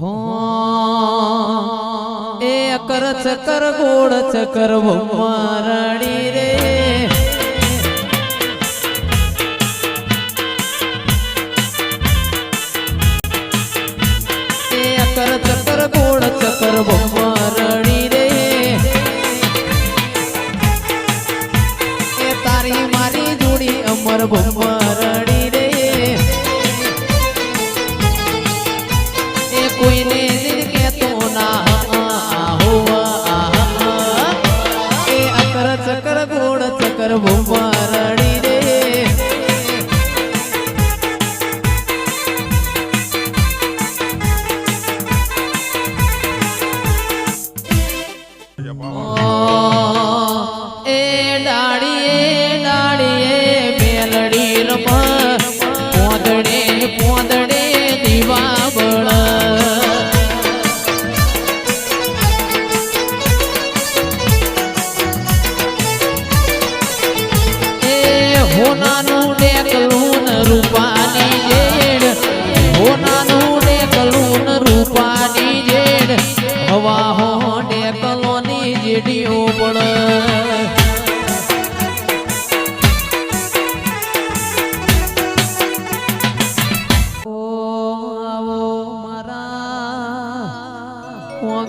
હો. એ અકર ચકર ગોળ ચકર મારણી રે. એ અકર ચકર ગોળ ચકર ભમારણી રે. એ તારી મારી જોડી અમર ભમારણી કોઈને દિલ કેતો ના હોવા. એ અકર ચકર ગોળ ચકર ભમારણી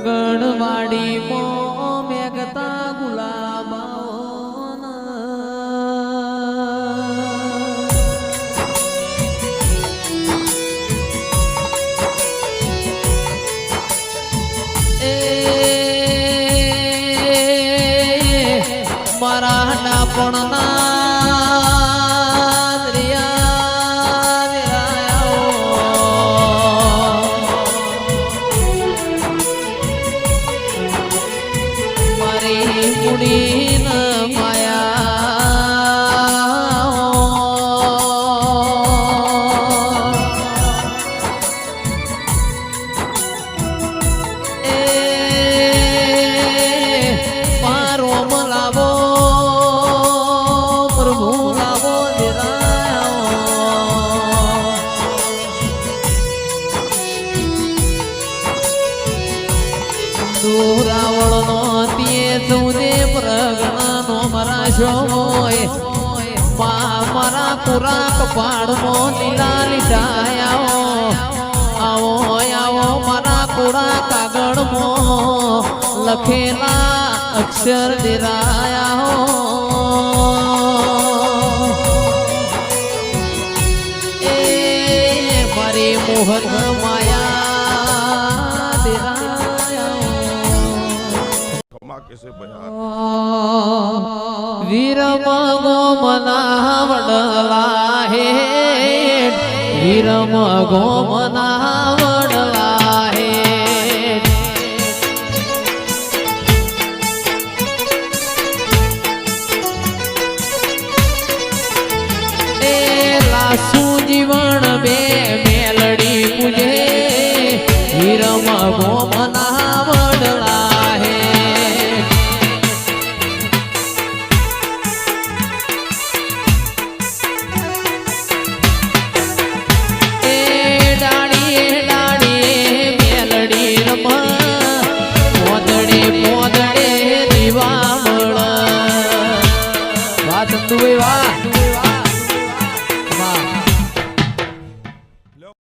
ઓગણવાડી મો મેઘતા ગુલાબાઓના. એ મારા પણ દરિયા દુરાવળનો તે સૌને પ્રગણનો મરાશો હોય. મા મારા કુરા કપાળમો લીલા લીધા આવો આવો, મારા કુરા કાગળમો. લખેલા અક્ષર દિરાયા એ મારી મોહન માયા ધમાકે સે બયાન વીરમ ગોમના વડલા હે. વીરમ ગોમના the way I